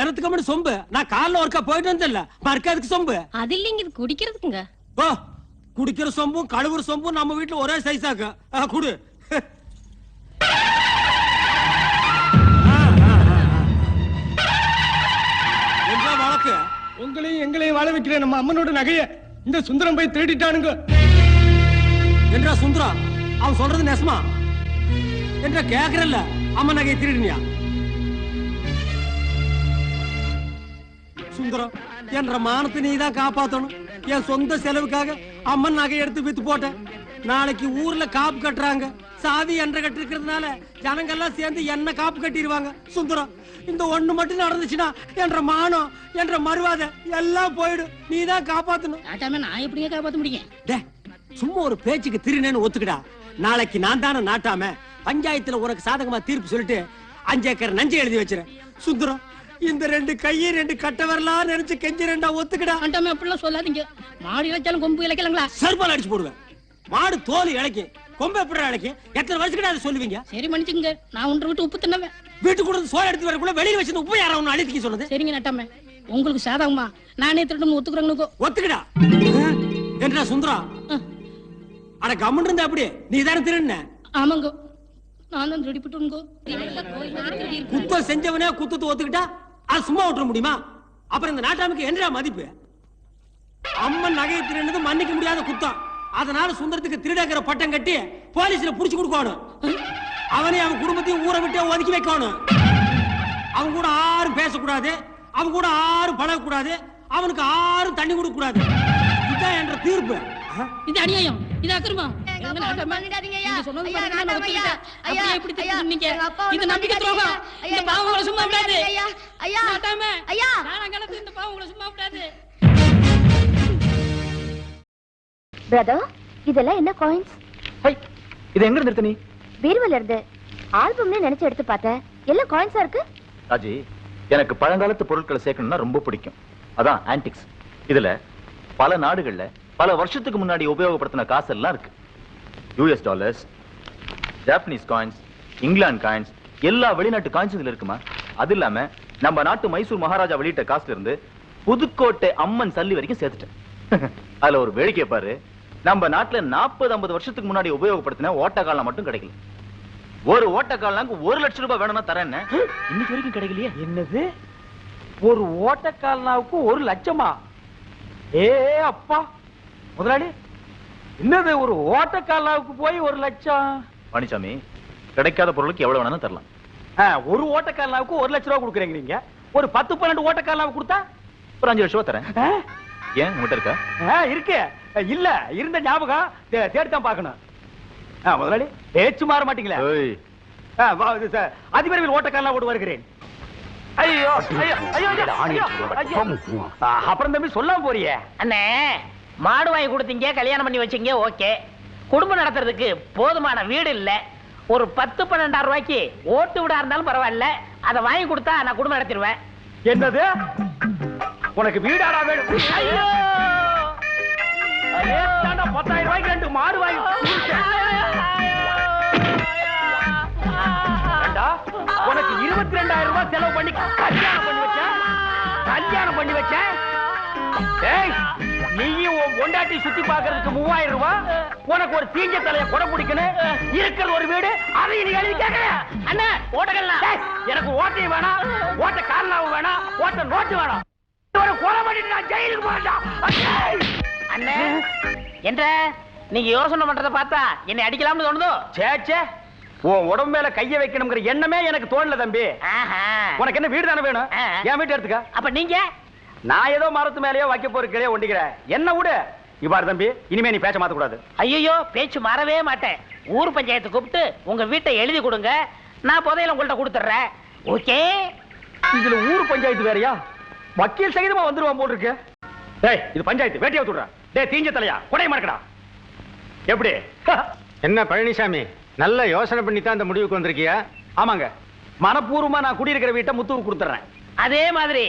பெறத்துக்கு சொம்பு. நான் காலைல ஒருக்கா போயிட்டு வந்தேன்ல. மறுக்காதுக்கு சொம்பு. அது இல்லைங்க இது குடிக்கிறதுக்குங்க. ஓ குடிக்கிற சொம்பும் கழுவுற சொம்பும் நம்ம வீட்டுல ஒரே சைஸாக்கு ஆ, குடு. வழக்கு? உங்களையும் எங்களையும் வாழ வைக்கிற நம்ம அம்மனோட நகைய இந்த சுந்தரம் போய் திருடிட்டானுங்க என்றா சுந்தரம்? அவன் சொல்றது நெசமா? என்ற கேக்குறல்ல? அம்மா நகையை திருடினியா? சுந்தரம். என்ற மானத்தை நீ தான் காப்பாத்தணும். என் சொந்த செலவுக்காக அம்மன் நகை எடுத்து வித்து போட்டேன். நாளைக்கு ஊர்ல காப்பு கட்டுறாங்க. சாதி என்ற கட்டிருக்கிறதுனால ஜனங்கள்லாம் சேர்ந்து என்ன காப்பு கட்டிடுவாங்க? சுந்தரம் இந்த ஒண்ணு மட்டும் நடந்துச்சுன்னா என்ற மானம் என்ற மறுவாதை எல்லாம் போயிடும். நீ தான் காப்பாத்தணும் நான் எப்படிங்க காப்பாத்த முடியும்? டே, சும்மா ஒரு பேச்சுக்கு திருநேன்னு ஒத்துக்கிடா. நாளைக்கு நான் தானே நாட்டாம பஞ்சாயத்துல உனக்கு சாதகமா தீர்ப்பு சொல்லிட்டு அஞ்சு ஏக்கர் நஞ்சு எழுதி வச்சிருக்கேன். சுந்தரம் இந்த ரெண்டு கையை ரெண்டு கட்ட வரலாம் நினைச்சு கெஞ்சி ரெண்டா ஒத்துக்கிடா. நாட்டாம அப்படிலாம் சொல்லாதீங்க. மாடு இழைச்சாலும் கொம்பு இழைக்கலங்களா? செருப்பால் அடிச்சு போடுவேன். மாடு தோல் இழைக்கும். கொம்பு எப்படி இழைக்கும்? எத்தனை வருஷத்துக்கு அதை சொல்லுவீங்க? சரி மன்னிச்சுங்க நான் ஒன்று விட்டு உப்பு தின்னவன். வீட்டுக்கு கூட சோறு எடுத்து வரக்குள்ள வெளியில வச்சிருந்த உப்பு யாரா ஒண்ணு அழுத்திக்க சொன்னது சரிங்க நாட்டாம. உங்களுக்கு சாதகமா? நானே திருட்டு ஒத்துக்குறேங்கனுக்கோ ஒத்துக்கிடா. என்ன சுந்தரம்? அட கம்மன் இருந்தா அப்படி நீ தானே திருண்ண ஆமாங்க. நான் தான் திருடிப்பிட்டுங்கோ குத்தம் செஞ்சவனே குத்தத்தை ஒத்துக்கிட்டா? அது சும்மா விட்டுற முடியுமா? அப்புறம் இந்த நாட்டாமுக்கு என்ன மதிப்பு? அம்மன் நகையை திருடினது மன்னிக்க முடியாத குத்தம். அதனால சுந்தரத்துக்கு திருடங்கிற பட்டம் கட்டி போலீஸ்ல புடிச்சு கொடுக்கணும். அவனையும் அவன் குடும்பத்தையும் ஊரை விட்டு ஒதுக்கி வைக்கணும். அவன் கூட ஆரும் பேசக்கூடாது. அவன் கூட ஆரும் பழகக்கூடாது. அவனுக்கு ஆரும் தண்ணி கொடுக்க கூடாது இதுதான் என்ற தீர்ப்பு. இது அநியாயம். இது அக்கிரமம். சும்மா விடாது. ஐயா, ஐயா, இந்த சும்மா விடாது. பிரதர் இதெல்லாம் என்ன காயின்ஸ் ஹை இது எங்க இருந்து எடுத்த நீ? பீர்வல இருந்து நினைச்சு எடுத்து பார்த்தேன் எல்லாம் காயின்ஸா இருக்கு? ராஜி எனக்கு பழங்காலத்து பொருட்களை சேர்க்கணும்னா ரொம்ப பிடிக்கும். அதான் ஆன்டிக்ஸ் இதுல பல நாடுகள்ல பல வருஷத்துக்கு முன்னாடி உபயோகப்படுத்தின காசு எல்லாம் இருக்கு. US dollars Japanese coins England coins எல்லா வெளிநாட்டு காயின்ஸ் இதுல இருக்குமா? அது இல்லாம நம்ம நாட்டு மைசூர் மகாராஜா வெளியிட்ட காசுல இருந்து புதுக்கோட்டை அம்மன் சல்லி வரைக்கும் சேர்த்துட்டேன். அதுல ஒரு வேடிக்கை பாரு. நம்ம நாட்டுல நாற்பது ஐம்பது வருஷத்துக்கு முன்னாடி உபயோகப்படுத்தின ஓட்டக்காலம் மட்டும் கிடைக்கல. ஒரு ஓட்டக்காலாங்க ஒரு லட்சம் ரூபாய் வேணும்னா தரேன் இன்னைக்கு வரைக்கும் கிடைக்கலையே? என்னது? ஒரு ஓட்டக்கால்னாவுக்கு ஒரு லட்சமா? ஏ அப்பா. முதலாளி என்னது ஒரு ஓட்டக்கால்னாவுக்கு போய் ஒரு லட்சம்? பழனிசாமி கிடைக்காத பொருளுக்கு எவ்வளவு வேணாலும் தரலாம். ஒரு ஓட்டக்கால்னாவுக்கு ஒரு லட்ச ரூபா கொடுக்குறீங்க நீங்க. ஒரு பத்து பன்னெண்டு ஓட்டக்கால்னாவுக்கு கொடுத்தா? ஒரு அஞ்சு லட்சம் ரூபாய் தரேன்? ஏன் உங்ககிட்ட இருக்கா? ஆ, இருக்கு. இல்ல இருந்த ஞாபகம் தே- தேடித்தான் பார்க்கணும். ஆ, முதலாளி பேச்சு மாற மாட்டீங்களா? அதிபரவில் ஓட்டக்கால்லாம் ஓடு வருகிறேன். ஐயோ ஐயோ ஐயோ அப்புறம் தம்பி சொல்லாம போறியே. அண்ணே மாடு வாங்கி கொடுத்தீங்க கல்யாணம் பண்ணி வச்சீங்க ஓகே. குடும்பம் நடத்துறதுக்கு போதுமான வீடு இல்ல. ஒரு பத்து பன்னெண்டாயிரம் ரூபாய்க்கு ஓட்டு விடா இருந்தாலும் பரவாயில்ல. அதை வாங்கி கொடுத்தா நான் குடும்பம் நடத்திடுவேன். என்னது? உனக்கு வீடாடா வேணும். ஐயோ! ஏத்தாண்டா, பத்தாயிரம் ரூபாய்க்கு ரெண்டு மாடு வாங்கி. ஏண்டா, உனக்கு இருபத்தி ரெண்டாயிரம் ரூபாய் செலவு பண்ணி கல்யாணம் பண்ணி வச்சேன்? கல்யாணம் பண்ணி வச்சேன்? ஏய் நீயும் உன் பொண்டாட்டி சுத்தி பார்க்கிறதுக்கு மூவாயிரம் ரூபாய் உனக்கு ஒரு தீஞ்ச தலைய கொடை பிடிக்கணும். இருக்கிறது ஒரு வீடு அதையும் நீ எழுதி கேட்கல அண்ணா ஓட்டக்கலாம் ஏய், எனக்கு ஓட்டையும் வேணாம் ஓட்ட காரணாவும் வேணாம் ஓட்ட நோட்டு வேணாம். ஒரு கொலை பண்ணிட்டு நான் ஜெயிலுக்கு போறேன்டா. ஏய்! அண்ணே. என்ற நீங்க யோசனை பண்றதை பார்த்தா என்னை அடிக்கலாம்னு தோணுதோ? சே சே உன் உடம்பு மேல கைய வைக்கணுங்கிற எண்ணமே எனக்கு தோணல தம்பி. உனக்கு என்ன வீடு தானே வேணும். என் வீட்டு எடுத்துக்க. அப்ப நீங்க? நான் ஏதோ மரத்து மேலயோ வைக்க போற கிளையோ ஒண்டிக்கிறேன். என்ன விடு இவ்வாறு தம்பி இனிமே நீ பேச்ச மாத்த கூடாது. ஐயோ பேச்சு மாறவே மாட்டேன். ஊர் பஞ்சாயத்து கூப்பிட்டு உங்க வீட்டை எழுதி கொடுங்க. நான் புதையல உங்கள்ட்ட கொடுத்துட்றேன். ஓகே? இதுல ஊர் பஞ்சாயத்து வேறயா? வக்கீல் சகிதமா வந்துருவான் போல் இருக்கு டேய் இது பஞ்சாயத்து வேட்டியை விட்டுடுறேன் டேய் தீஞ்ச தலையா? கொடை மறக்கடா. எப்படி? என்ன பழனிசாமி நல்ல யோசனை பண்ணி தான் இந்த முடிவுக்கு வந்திருக்கியா? ஆமாங்க. மனப்பூர்வமா நான் குடியிருக்கிற வீட்டை முத்துவுக்கு கொடுத்துறேன் அதே மாதிரி.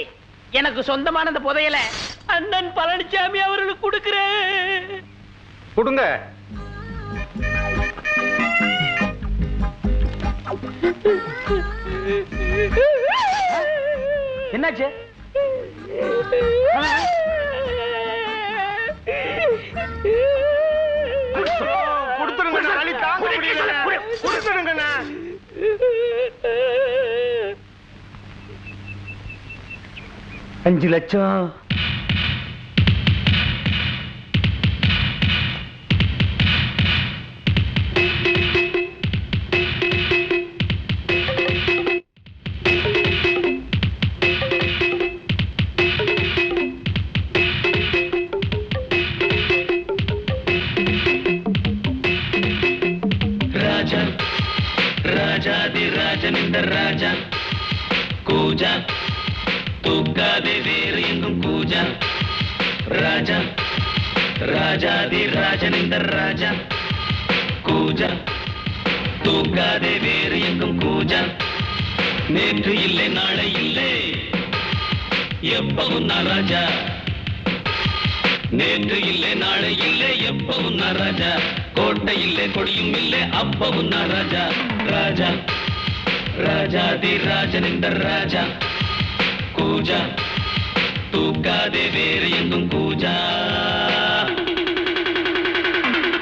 எனக்கு சொந்தமான இந்த புதையல அண்ணன் பழனிசாமி அவர்களுக்கு கொடுக்கிறேன். கொடுங்க. என்னாச்சு? அஞ்சு லட்சம் வேறு எங்கும் கூஜா ராஜா ராஜாதி ராஜன். இந்த ராஜா கூஜா தூக்காதே வேறு எங்கும் கூஜா நேற்று இல்லை நாளை இல்லை. எப்பவும் நான் ராஜா. நேற்று இல்லை நாளை இல்லை. எப்பவும் நான் ராஜா. கோட்டை இல்லை கொடியும் இல்லை. அப்பவும் நான் ராஜா. ராஜா. ராஜாதி ராஜன் இந்த ராஜா. கூஜா தூக்காதே வேறு எங்கும் கூஜா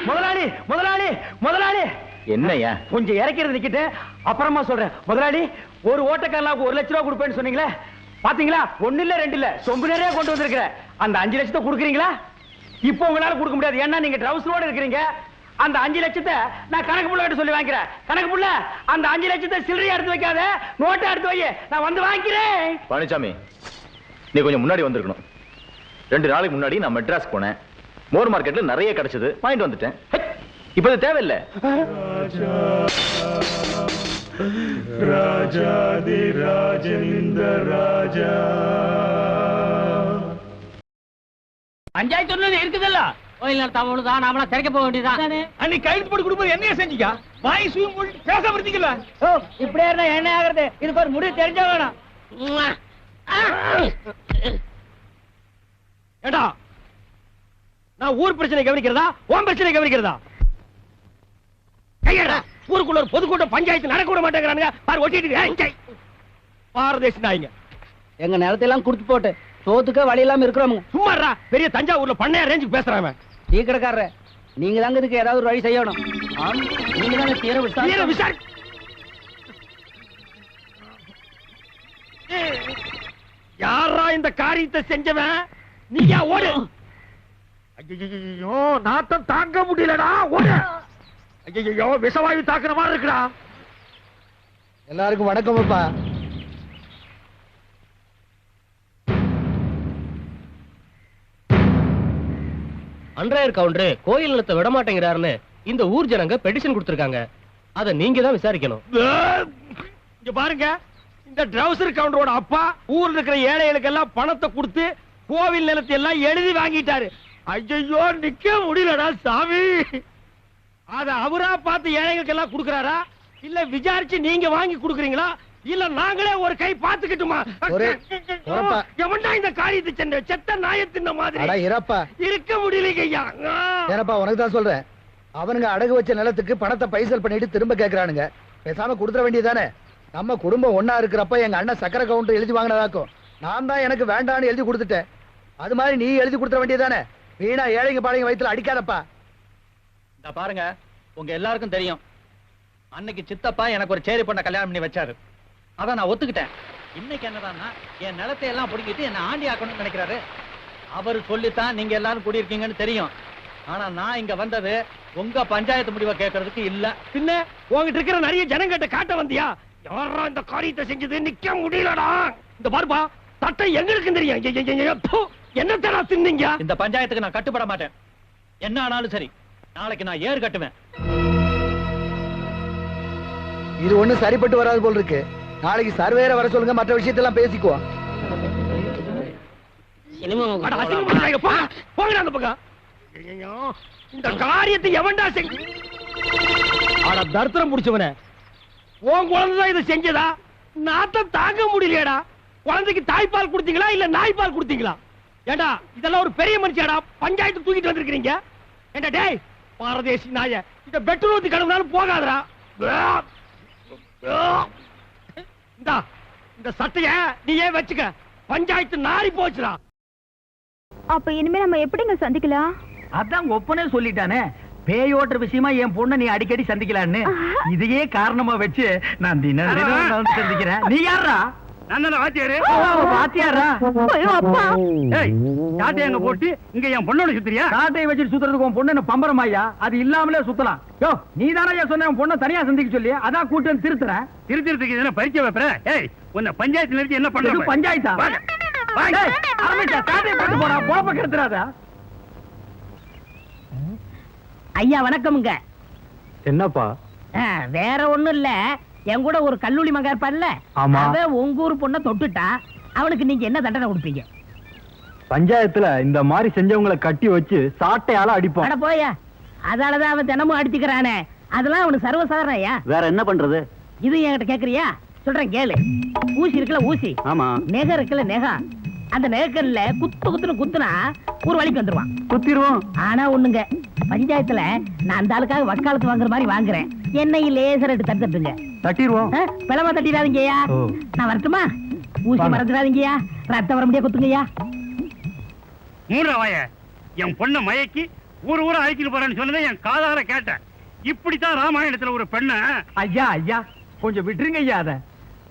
முதலாளி முதலாளி முதலாளி. என்னய்யா? கொஞ்சம் இறக்கிறது நிக்கிட்டு. அப்புறமா சொல்றேன். முதலாளி ஒரு ஓட்டக்காரலாவுக்கு ஒரு லட்ச ரூபா கொடுப்பேன்னு சொன்னீங்களே? பாத்தீங்களா? ஒண்ணு இல்ல ரெண்டு இல்ல. சொம்பு நிறைய கொண்டு வந்திருக்கிறேன் அந்த அஞ்சு லட்சத்தை கொடுக்குறீங்களா? இப்போ உங்களால கொடுக்க முடியாது. ஏன்னா நீங்க ட்ரவுசரோட இருக்கிறீங்க. அந்த அஞ்சு லட்சத்தை நான் கணக்கு புள்ள கிட்ட சொல்லி வாங்கிக்கிறேன். கணக்கு புள்ள அந்த அஞ்சு லட்சத்தை சில்லறையா எடுத்து வைக்காத நோட்டை எடுத்து வை. நான் வந்து வாங்கிக்கிறேன். பழனிசாமி நீ கொஞ்சம் முன்னாடி வந்திருக்கணும். ரெண்டு நாளைக்கு முன்னாடி நான் மெட்ராஸ் போனேன். மோர் மார்க்கெட்ல நிறைய கிடைச்சது. வாங்கிட்டு வந்துட்டேன். ஹை, இப்ப அது தேவையில்லை. பஞ்சாயத்து ஒண்ணு இருக்குதுல்ல? கோயில் நடத்தாம தான். நாமளா திறக்க போக வேண்டியதான் அன்னைக்கு கைது போட்டு கொடுப்பது என்னைய செஞ்சீங்க? வாய் சுயம் பேசாம இருந்தீங்களா ஓ இப்படியே இருந்தா என்ன ஆகுறது? இதுக்கு ஒரு முடிவு தெரிஞ்சா வேணும். ஏடா நான் ஊர் பிரச்சனை கவனிக்கிறதா? உன் பிரச்சனை கவனிக்கிறதா? கையடா ஊருக்குள்ள ஒரு பொதுக்கூட்டம் பஞ்சாயத்து நடக்க விட மாட்டேங்கிறானுங்க. பாரு ஒட்டிட்டு பாரதேசி நாய்ங்க. எங்க நிலத்தையெல்லாம் குடுத்து போட்டு சோத்துக்க வழி இல்லாம இருக்கிறோமுங்க சும்மாடா பெரிய தஞ்சாவூர்ல பண்ணையா ரேஞ்சுக்கு பேசுறான் அவன். டீ கடைக்காரர நீங்க தாங்க இதுக்கு ஏதாவது ஒரு வழி செய்யணும். நீங்க தாங்க தீர வீர விசாரிக்கணும். விசாரி யாரா இந்த காரியத்தை செஞ்சவன்? நீயா ஓடு. ஐயோ நாத்தம் தாங்க முடியலடா ஓடு. ஐயோ விஷவாயு தாக்குற மாதிரி இருக்குடா. எல்லாருக்கும் வணக்கம் அப்பா. அன்றாயர் கவுண்டரு கோயில் நிலத்தை விட மாட்டேங்கிறாருன்னு இந்த ஊர் ஜனங்க பெட்டிஷன் கொடுத்திருக்காங்க. அத நீங்க தான் விசாரிக்கணும் இங்க பாருங்க. இந்த ட்ரௌசர் கவுண்டரோட அப்பா ஊர்ல இருக்கிற ஏழைகளுக்கு எல்லாம் பணத்தை கொடுத்து கோவில் நிலத்தை எல்லாம் எழுதி வாங்கிட்டாரு. ஐயோ நிக்க முடியலடா சாமி. அத அவரா பார்த்து ஏழைகளுக்கு எல்லாம் கொடுக்கறாரா? இல்ல விசாரிச்சு நீங்க வாங்கி கொடுக்கறீங்களா? இல்ல நாங்களே ஒரு கை பாத்துக்கிட்டுமா. எவன்டா இந்த காரியத்தை சென்ற செத்த நாயத்தின் அடா மாதிரி இருக்க முடியலைங்க ஐயா. ஏனப்பா உனக்கு தான் சொல்றேன். அவனுங்க அடகு வச்ச நிலத்துக்கு பணத்தை பைசல் பண்ணிட்டு திரும்ப கேக்குறானுங்க. பேசாம கொடுத்துட வேண்டியதானே நம்ம குடும்பம் ஒன்னா இருக்கிறப்ப எங்க அண்ணன் சக்கரை கவுண்டர் எழுதி வாங்கினதாக்கும். நான் தான் எனக்கு வேண்டாம்னு எழுதி கொடுத்துட்டேன். அது மாதிரி நீ எழுதி கொடுத்துட வேண்டியதானே வீணா ஏழைங்க பாழைங்க வயிற்றுல அடிக்காதப்பா. இந்த பாருங்க உங்க எல்லாருக்கும் தெரியும். அன்னைக்கு சித்தப்பா எனக்கு ஒரு சேரி பண்ண கல்யாணம் பண்ணி வச்சாரு. அதை நான் ஒத்துக்கிட்டேன். இன்னைக்கு என்னதான்னா என் நிலத்தை எல்லாம் பிடிக்கிட்டு என்ன ஆண்டி ஆக்கணும்னு நினைக்கிறாரு. அவர் சொல்லித்தான் நீங்க எல்லாரும் குடியிருக்கீங்கன்னு தெரியும். ஆனா நான் இங்க வந்தது உங்க பஞ்சாயத்து முடிவை கேட்கறதுக்கு இல்ல. பின்ன உங்ககிட்ட இருக்கிற நிறைய ஜனங்கிட்ட காட்ட வந்தியா? யாரா இந்த காரியத்தை செஞ்சது? நிக்க முடியலடா. இந்த பாருப்பா தட்டை எங்களுக்கு தெரியும்? ஐய, ஐய, ஐய, ப்பு, என்னத்தடா தின்னீங்க? இந்த பஞ்சாயத்துக்கு நான் கட்டுப்பட மாட்டேன். என்ன ஆனாலும் சரி நாளைக்கு நான் ஏறு கட்டுவேன். இது ஒண்ணும் சரிப்பட்டு வராது போல் இருக்கு. நாளைக்கு சர்வேரை வர சொல்லுங்க மற்ற விஷயத்தெல்லாம் பேசிக்குவோம். இந்த காரியத்தை எவன்டா செஞ்சு அட தர்த்தரம் முடிச்சவனே உன் குழந்தைதான் இதை செஞ்சதா? நாத்தம் தாங்க முடியலையாடா. குழந்தைக்கு தாய்ப்பால் கொடுத்தீங்களா இல்ல நாய்ப்பால் கொடுத்தீங்களா? ஏண்டா இதெல்லாம் ஒரு பெரிய மனுஷியாடா? பஞ்சாயத்து தூக்கிட்டு வந்திருக்கீங்க ஏண்டா டேய் பாரதேசி நாய இந்த பெட்ரோல் ஊத்தி கழுவினாலும் போகாதடா. இந்தா இந்த சட்டைய நீ ஏன் வச்சுக்க. பஞ்சாயத்து நாரி போச்சுடா. அப்ப இனிமே நம்ம எப்படிங்க சந்திக்கலாம்? அதான் ஒப்பனே சொல்லிட்டானே. பேயோட்டுற விஷயமா என் பொண்ணை நீ அடிக்கடி சந்திக்கலான்னு. இதையே காரணமா வச்சு நான் தினம் தினம் வந்து சந்திக்கிறேன். நீ யாரா சாட்டை பம்பரமாயா அது இல்லாமலே சுத்தலாம். யோ நீ தானே சொன்ன பொண்ணை தனியா சந்திக்க சொல்லி அதான் கூட்டு வந்து திருத்துறேன். திருத்திரத்துக்கு இதெல்லாம் பறிக்க வைப்பற ஏய் உன்னை பஞ்சாயத்து நிறுத்தி என்ன பண்ண பஞ்சாயத்தா? ஆரம்பிச்சா, காட்டையை போட்டு கெடுத்துறாதா ஐயா வணக்கமுங்க. என்னப்பா? வேற ஒண்ணும் இல்ல. என் கூட ஒரு கல்லூரி மகன் இருப்பான்ல ஆமா. அவன் உங்க ஊர் பொண்ணை தொட்டுட்டா அவனுக்கு நீங்க என்ன தண்டனை கொடுப்பீங்க? பஞ்சாயத்துல இந்த மாதிரி செஞ்சவங்களை கட்டி வச்சு சாட்டையால அடிப்போம் அட போயா. அதாலதான் அவன் தினமும் அடிச்சுக்கிறானே. அதெல்லாம் அவனுக்கு சர்வசாதாரணம் ஐயா வேற என்ன பண்றது? இது என்கிட்ட கேக்குறியா? சொல்றேன் கேளு. ஊசி இருக்குல்ல ஊசி. ஆமா. நெக இருக்குல்ல நெகம் அந்த நெகக்கல்ல குத்து குத்துன்னு குத்துனா ஒரு வழிக்கு வந்துருவான். குத்திருவோம் ஆனா ஒண்ணுங்க பஞ்சாயத்துல நான் அந்த ஆளுக்காக வக்காலத்து வாங்குற மாதிரி வாங்குறேன். என்னை லேசர் எடுத்து தட்டுங்க. தட்டிடுவோம். பிளவா தட்டிடாதீங்கய்யா. நான் வரட்டுமா? ஊசி. மறந்துடாதீங்கய்யா. ரத்தம் வர முடியா குத்துங்கய்யா. மூணு வாய. என் பொண்ணை மயக்கி ஊர் ஊரா அழைச்சிட்டு போறேன்னு சொன்னதை என் காதார கேட்டேன் இப்படித்தான் ராமாயணத்துல ஒரு பெண்ண ஐயா ஐயா கொஞ்சம் விட்டுருங்க ஐயா அத.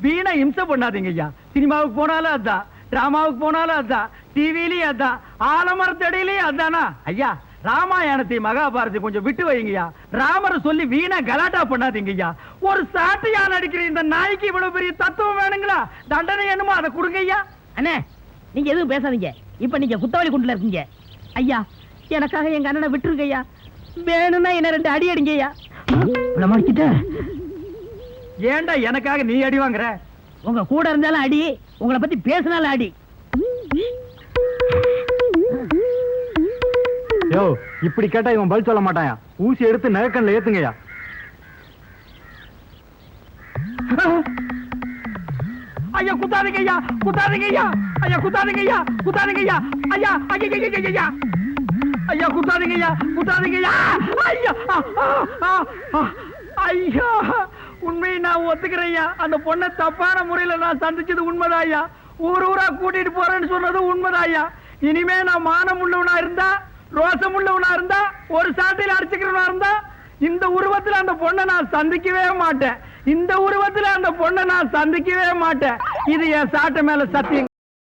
வீணா இம்சை பண்ணாதீங்க ஐயா சினிமாவுக்கு போனாலும் அதான். டிராமாவுக்கு போனாலும் அதான். டிவிலயும் அதான். ஆலமரத்தடியிலயும் அதானா? ஐயா ராமாயணத்தை மகாபாரதி கொஞ்சம் விட்டு வைங்கய்யா. ராமரை சொல்லி வீணா கலாட்டா பண்ணாதீங்க ஐயா ஒரு சாட்டையா நடிக்கிற இந்த நாய்க்கு இவ்வளவு பெரிய தத்துவம் வேணுங்களா? தண்டனை என்னமோ அதை கொடுங்க ஐயா அண்ணே நீங்க எதுவும் பேசாதீங்க. இப்ப நீங்க குத்தவாளி குண்டுல இருக்கீங்க. ஐயா எனக்காக எங்க அண்ணனை விட்டுருங்க ஐயா வேணும்னா என்ன ரெண்டு அடி அடிங்க ஐயா ஏன்டா எனக்காக நீ அடி வாங்குற? உங்க கூட இருந்தாலும் அடி. உங்களை பத்தி பேசினாலும் அடி யோ இப்படி கேட்டா இவன் பதில் சொல்ல மாட்டாயா? ஊசி எடுத்து நகக்கண்ல ஏத்துங்கய்யா. ஐயா குத்தாதீங்க ஐயா குத்தாதீங்க ஐயா. ஐயா குத்தாதீங்க ஐயா குத்தாதீங்க ஐயா. ஐயா ஐயா ஐயா ஐயா, ஐயா. ஐயா குத்தாதீங்க ஐயா குத்தாதீங்க ஐயா. ஐயா. ஐயா. உண்மையை நான் ஒத்துக்கிறேன் ஐயா. அந்த பொண்ணை தப்பான முறையில நான் சந்திச்சது உண்மைதான் ஊர் ஊரா கூட்டிட்டு போறேன்னு சொன்னது உண்மைதான் இனிமே நான் மானம் உள்ளவனா இருந்தா ரோசம் உள்ளவனா இருந்தா ஒரு சாட்டையில் அடிச்சுக்கிறவனா இருந்தா இந்த உருவத்துல அந்த பொண்ணை நான் சந்திக்கவே மாட்டேன். இந்த உருவத்துல அந்த பொண்ணை நான் சந்திக்கவே மாட்டேன். இது என் சாட்டை மேல சத்தியம்.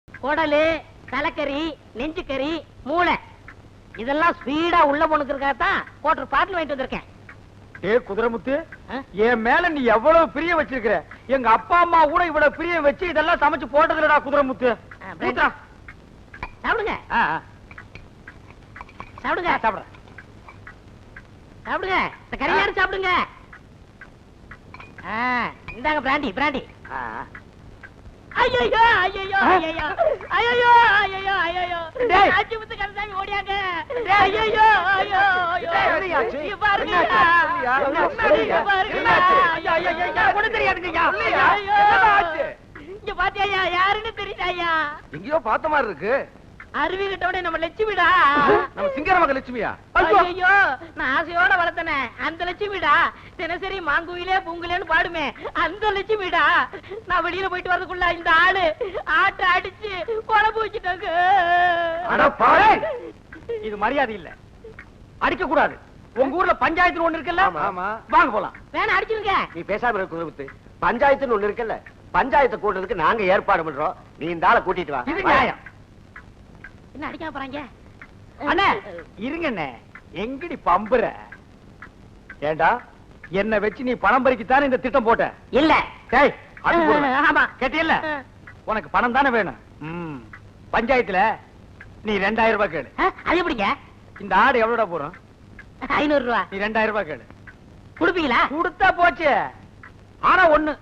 குடலு தலைக்கறி நெஞ்சுக்கறி மூளை. இதெல்லாம் ஸ்பீடா உள்ள போனுக்கிறதுக்காகத்தான் கோட்டர் பாட்டில் வாங்கிட்டு வந்திருக்கேன். ஏ குதிரைமுத்து? என் மேல நீ எவ்வளவு பிரியம் வச்சிருக்கிற? எங்க அப்பா அம்மா கூட இவ்வளவு பிரியம் வச்சு இதெல்லாம் சமைச்சு போட்டதுலடா குதிரைமுத்து. ஆ, பிரெட். சாப்பிடுங்க. சாப்பிடுங்க. சாப்பிடுறேன் சாப்பிடுங்க. இந்த கறியாரு சாப்பிடுங்க. இந்தாங்க பிராண்டி பிராண்டி. ஐயோ ஐயோ ஐயோ ஐயோ ஐயோ ஐயோ கந்தசாமி ஓடியாங்க. பாருங்க. பாருங்க? இங்க பாத்தியா யாருன்னு எங்கேயோ பார்த்த மாதிரி இருக்கு. அருவி கிட்டோட நம்ம லட்சுமிடா. நம்ம சிங்கர மக லட்சுமியா? ஐயோ. நான் ஆசையோட வளர்த்தனே அந்த லட்சுமிடா தினசரி மாங்குயிலே பூங்குலேன்னு பாடுமே. அந்த லட்சுமிடா நான் வெளியில போயிட்டு வரதுக்குள்ள இந்த ஆளு ஆட்ட அடிச்சு குழம்பு வச்சுட்டாங்க இது மரியாதை இல்ல. அடிக்க கூடாது. உங்க ஊர்ல பஞ்சாயத்து ஒண்ணு இருக்குல்ல? ஆமா, ஆமா. வாங்க போலாம். வேணா அடிச்சுங்க நீ பேசாம இருக்க குதிரமுத்து பஞ்சாயத்துன்னு ஒண்ணு இருக்குல்ல? பஞ்சாயத்தை கூட்டத்துக்கு நாங்க ஏற்பாடு பண்றோம். நீ இந்த ஆளை கூட்டிட்டு வா. இது நியாயம். என்ன அடிக்காம போறாங்க? அண்ணே இருங்க அண்ணே எங்கடி பம்புற? ஏண்டா? என்ன வச்சு நீ பணம் பறிக்கத்தானே இந்த திட்டம் போட்ட? இல்ல. கேட்டியல்ல? உனக்கு பணம் தானே வேணும். பஞ்சாயத்துல நீ ரெண்டாயிரம் ரூபாய் ஆ, அது எப்படிங்க? இந்த ஆடு எவ்வளோடா போறோம்? ஐநூறு ரூபா. நீ ரெண்டாயிரம் ரூபாய் கேளு. கொடுப்பீங்களா? கொடுத்தா போச்சு. ஆனா ஒண்ணு.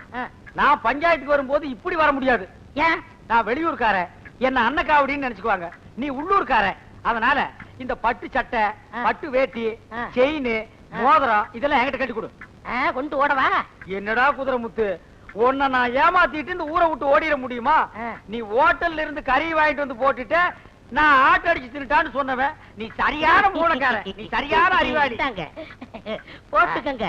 நான் பஞ்சாயத்துக்கு வரும்போது இப்படி வர முடியாது. ஏன்? நான் வெளியூர்காரன். என்ன அன்னக்காவடின்னு நினைச்சுக்குவாங்க. நீ உள்ளூர்காரன். அதனால இந்த பட்டு சட்டை. பட்டு வேட்டி. செயின். மோதிரம் இதெல்லாம் என்கிட்ட கட்டி கொடு. கொண்டு ஓடவா என்னடா குதிரை முத்து? உன்னை நான் ஏமாத்திட்டு இந்த ஊரை விட்டு ஓடிட முடியுமா. நீ ஹோட்டல்ல இருந்து கறி வாங்கிட்டு வந்து போட்டுட்டு நான் ஆட்டு அடிச்சு தின்னுட்டான்னு சொன்னவன். நீ சரியான மூலக்காரன் நீ சரியான அறிவாளி. போட்டுக்கங்க.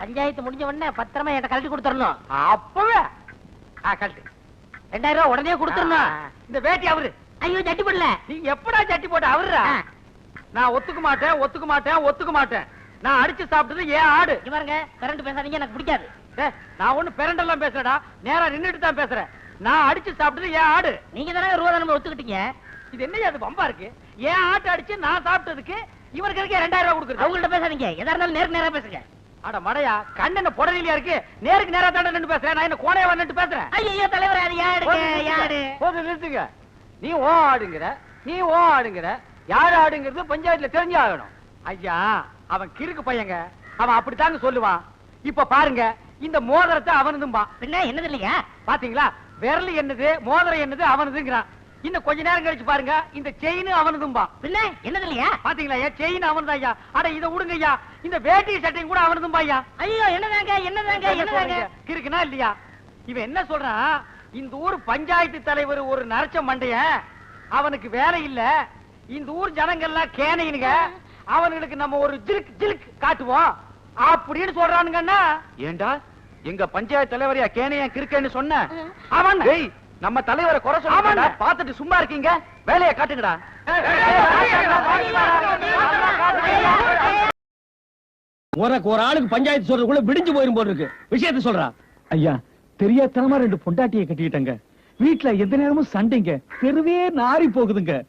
பஞ்சாயத்து முடிஞ்ச உடனே பத்திரமா என்கிட்ட கழட்டி கொடுத்துடணும். அப்பவே. ஆ, கழட்டு. ரெண்டாயிரம் ரூபாய் உடனே கொடுத்துடணும். இந்த வேட்டி அவரு. ஐயோ சட்டி போடல. நீ எப்படா சட்டி போட்ட அவருடா? நான் ஒத்துக்க மாட்டேன் ஒத்துக்க மாட்டேன் ஒத்துக்க மாட்டேன். நான் அடிச்சு சாப்பிட்டது ஏன் ஆடு. இங்க பாருங்க கரண்ட் பேசாதீங்க எனக்கு பிடிக்காது. நான் ஒண்ணு பெரண்டெல்லாம் பேசுறேடா நேரா நின்னுட்டு தான் பேசுறேன். நான் அடிச்சு சாப்பிட்டது ஏன் ஆடு. நீங்க தானே ரூபா தானே ஒத்துக்கிட்டீங்க? இது என்னையா அது பம்பா இருக்கு? ஏன் ஆட்டு அடிச்சு நான் சாப்பிட்டதுக்கு இவருக்கு இருக்கே ரெண்டாயிரம் ரூபாய் கொடுக்குறது? அவங்கள்ட்ட பேசாதீங்க. எதா இருந்தாலும் நேருக்கு நேரா பேசுங்க. அட மடையா கண்ணன புடலியா இருக்கு? நேருக்கு நேரா தாண்ட நின்னு பேசுறேன். நான் என்ன கோணையா நின்று பேசுறேன்? ஐயோ தலைவர் அது யாரு? போது நிறுத்துங்க. நீ ஓ ஆடுங்கிற நீ ஓ ஆடுங்கிற யார் ஆடுங்கிறது பஞ்சாயத்துல தெரிஞ்சு ஆகணும். ஐயா அவன் கிறுக்கு பையங்க. அவன் அப்படித்தாங்க சொல்லுவான். இப்ப பாருங்க இந்த மோதிரத்தை அவனதும்பா. பின்ன என்னது இல்லையா? பாத்தீங்களா? விரல் என்னது மோதிரம் என்னது அவனதுங்கிறான். இன்னும் கொஞ்ச நேரம் கழிச்சு பாருங்க இந்த செயின் அவனதும்பா. பின்ன என்னது இல்லையா? பாத்தீங்களா ஐயா செயின் அவனதா ஐயா? அட இத விடுங்க ஐயா. இந்த வேட்டி சட்டையும் கூட அவனதும்பா ஐயா. ஐயோ என்னதாங்க என்னதாங்க என்னதாங்க? இருக்குனா இல்லையா? இவன் என்ன சொல்றான்? இந்த ஊர் பஞ்சாயத்து தலைவர் ஒரு நரச்ச மண்டைய. அவனுக்கு வேலை இல்ல. இந்த ஊர் ஜனங்கள்லாம் கேனைனுங்க அவனுங்களுக்கு நம்ம ஒரு ஜிலுக் ஜிலுக் காட்டுவோம். அப்படின்னு சொல்றானுங்கன்னா ஏண்டா? எங்க பஞ்சாயத்து தலைவரையா கேனையா கிறுக்கன்னு சொன்ன? அவன். நம்ம தலைவரை குறை சொல்ல பாத்துட்டு சும்மா இருக்கீங்க. வேலையை காட்டுங்கடா. உனக்கு ஒரு ஆளுக்கு பஞ்சாயத்து சொல்றதுக்குள்ள விடிஞ்சு போயிரும் போல இருக்கு. விஷயத்த சொல்றா. ஐயா தெரியாதனமா ரெண்டு பொண்டாட்டியை கட்டிக்கிட்டங்க. வீட்டுல எந்த நேரமும் சண்டைங்க. தெருவே நாரி போகுதுங்க.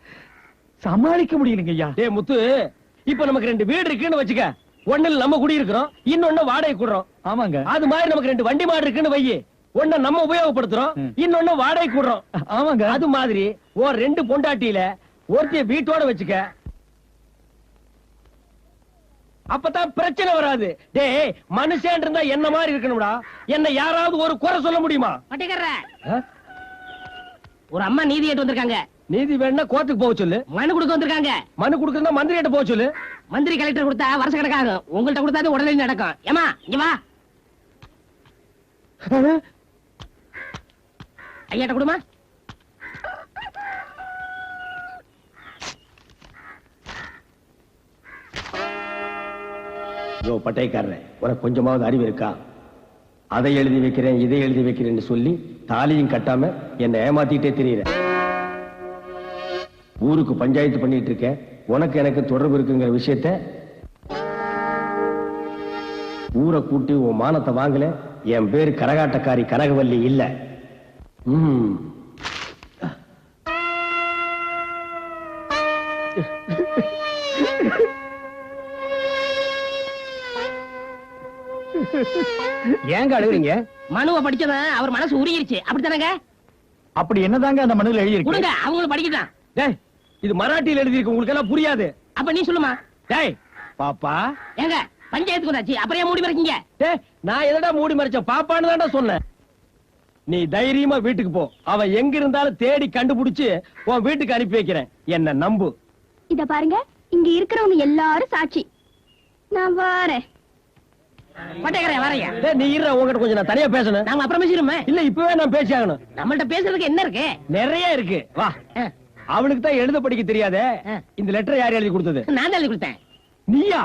சமாளிக்க முடியலங்க ஐயா. டேய் முத்து இப்ப நமக்கு ரெண்டு வீடு இருக்குன்னு வச்சுக்க. ஒண்ணுல நம்ம குடி இருக்கிறோம் இன்னொன்னு வாடகை கூடுறோம். ஆமாங்க. அது மாதிரி நமக்கு ரெண்டு வண்டி மாடு இருக்குன்னு வையி. ஒண்ணு நம்ம உபயோகப்படுத்துறோம். இன்னொன்னு வாடகை கூடுறோம். ஆமாங்க. அது மாதிரி ஒரு ரெண்டு பொண்டாட்டியில ஒருத்தைய வீட்டோட வச்சுக்க. அப்பதான் பிரச்சனை வராது. டேய் மனுஷன் இருந்தா என்ன மாதிரி இருக்கணும்டா? என்ன யாராவது ஒரு குறை சொல்ல முடியுமா? ஒரு அம்மா நீதி ஏட்டு வந்திருக்காங்க. நீதி வேணும்னா கோர்ட்டுக்கு போக சொல்லு. மனு கொடுக்க வந்திருக்காங்க. மனு கொடுக்கறதா மந்திரிகிட்ட போக சொல்லு. மந்திரி கலெக்டர் கொடுத்தா வருஷ கணக்காகும். உங்கள்ட்ட கொடுத்தா உடனே நடக்கும். ஏமா இங்க வா. ஐயாட்ட கொடுமா. யோ பட்டைக்காரரே உனக்கு கொஞ்சமாவது அறிவு இருக்கா? அதை எழுதி வைக்கிறேன் இதை எழுதி வைக்கிறேன்னு சொல்லி தாலியும் கட்டாம என்னை ஏமாத்திட்டே தெரியற. ஊருக்கு பஞ்சாயத்து பண்ணிட்டு இருக்க உனக்கு எனக்கு தொடர்பு இருக்குங்கிற விஷயத்த ஊரை கூட்டி உன் மானத்தை வாங்கல. என் பேரு கரகாட்டக்காரி கனகவல்லி இல்ல. ஏங்க அழுகுறீங்க? மனுவை படிச்சவன் அவர் மனசு உருகிருச்சு. அப்படித்தானங்க? அப்படி என்னதாங்க அந்த மனுவில் எழுதியிருக்கு? அவங்களும் படிக்கட்டும். டேய் இது மராட்டியில் எழுதியிருக்கு உங்களுக்கு எல்லாம் புரியாது. அப்ப நீ சொல்லுமா? டேய் பாப்பா. ஏங்க பஞ்சாயத்துக்கு வந்தாச்சு. அப்புறம் ஏன் மூடி மறைக்கீங்க டேய் நான் எதடா மூடி மறைச்ச பாப்பான்னு தான்டா சொன்னேன். நீ தைரியமா வீட்டுக்கு போ. அவன் எங்க இருந்தாலும் தேடி கண்டுபிடிச்சு உன் வீட்டுக்கு அனுப்பி வைக்கிறேன். என்ன நம்பு? இத பாருங்க இங்க இருக்கிறவங்க எல்லாரும் சாட்சி. நான் வாரேன். பட்டேக்கரே வரையா? டேய் நீ இருடா உன்கிட்ட கொஞ்சம் நான் தனியா பேசணும். நாங்க அப்புறம் பேசிடுமே இல்ல இப்பவே நான் பேசி ஆகணும். நம்மள்ட்ட பேசுறதுக்கு என்ன இருக்கு? நிறைய இருக்கு. வா. அவனுக்கு தான் எழுத படிக்க தெரியாதே. இந்த லெட்டர் யார் எழுதி கொடுத்தது? நான் தான் எழுதி கொடுத்தேன். நீயா?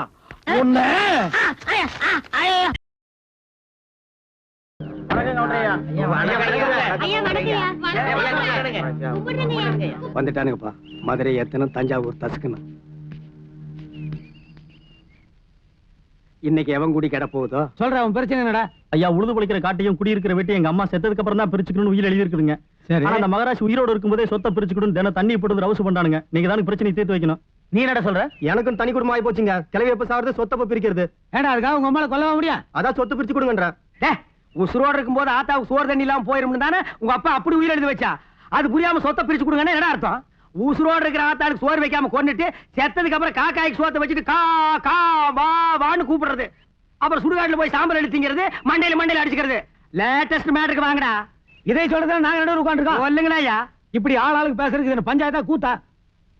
வந்துட்டானுங்கப்பா. மதுரை எத்தனை தஞ்சாவூர் தசுக்குன்னு இன்னைக்கு எவன் கூடி கிட போகுதோ? சொல்ற அவன் பிரச்சனை என்னடா? ஐயா உழுது பொழிக்கிற காட்டையும் குடியிருக்கிற வீட்டையும் எங்க அம்மா செத்ததுக்கு அப்புறம் தான் பிரிச்சுக்கணும்னு உயிர் எழுதி இருக்குதுங்க சரி. ஆனா அந்த மகராசி உயிரோட இருக்கும்போதே சொத்தை பிரிச்சுக்கணும் தினம் தண்ணி போட்டு ரவுசு பண்ணானுங்க நீங்க தான் பிரச்சனை தீர்த்து வைக்கணும். நீ என்னடா சொல்ற? எனக்கும் தனி குடும்பம் ஆகி போச்சுங்க கிளவி எப்ப சாவது சொத்தப்ப பிரிக்கிறது. ஏடா அதுக்காக உங்க அம்மால கொல்லவா முடியும் அதான் சொத்து பிரிச்சு கொடுங்கன்ற. உசுரோட இருக்கும்போது ஆத்தாவுக்கு சோறு தண்ணி இல்லாம போயிரும் தானே உங்க அப்பா அப்படி உயிர் எழுதி வச்சா? அது புரியாம சொத்தை பிரிச்சு கொடுங்கன்னு என்ன அர்த்தம்? உசுரோட இருக்கிற ஆத்தாளுக்கு சோறு வைக்காம கொண்டுட்டு செத்ததுக்கு அப்புறம் காக்காய்க்கு சோத்தை வச்சுட்டு கா கா வா வான்னு கூப்பிடுறது. அப்புறம் சுடுகாட்டுல போய் சாம்பல் எடுத்துங்கிறது மண்டையில மண்டையில அடிச்சுக்கிறது. லேட்டஸ்ட் மேட்டருக்கு வாங்கடா. இதை சொல்றதா நாங்க நடுவர் உட்காந்துருக்கோம் சொல்லுங்களா ஐயா. இப்படி ஆள் ஆளுக்கு பேசுறதுக்கு இது பஞ்சாயத்தா கூத்தா?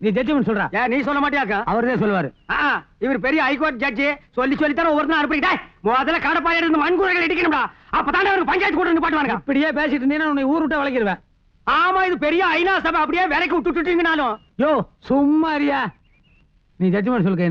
நீ ஜட்ஜ்மெண்ட் சொல்ற. ஏன் நீ சொல்ல மாட்டியாக்கா? அவர்தான் தான் சொல்லுவாரு இவர் பெரிய ஹைகோர்ட் ஜட்ஜி சொல்லி சொல்லி தானே ஒரு நாள் அனுப்பிட்டா முதல்ல கடப்பாய இருந்து மண்கூரைகள் இடிக்கணும்டா. அப்பதான் அவருக்கு பஞ்சாயத்து கூட நிப்பாட்டுவாங்க இப்படியே பேசிட்டு இருந்தீங்கன்னா உன்னை ஊர் விட்டு வளைக்கிடுவேன். ஆமா இது பெரிய ஐநா சபை. அப்படியே விலைக்கு விட்டுட்டீங்கனாலும் யோ சும்மா அறியா நீ ஜட்ஜ்மெண்ட் சொல்லு கை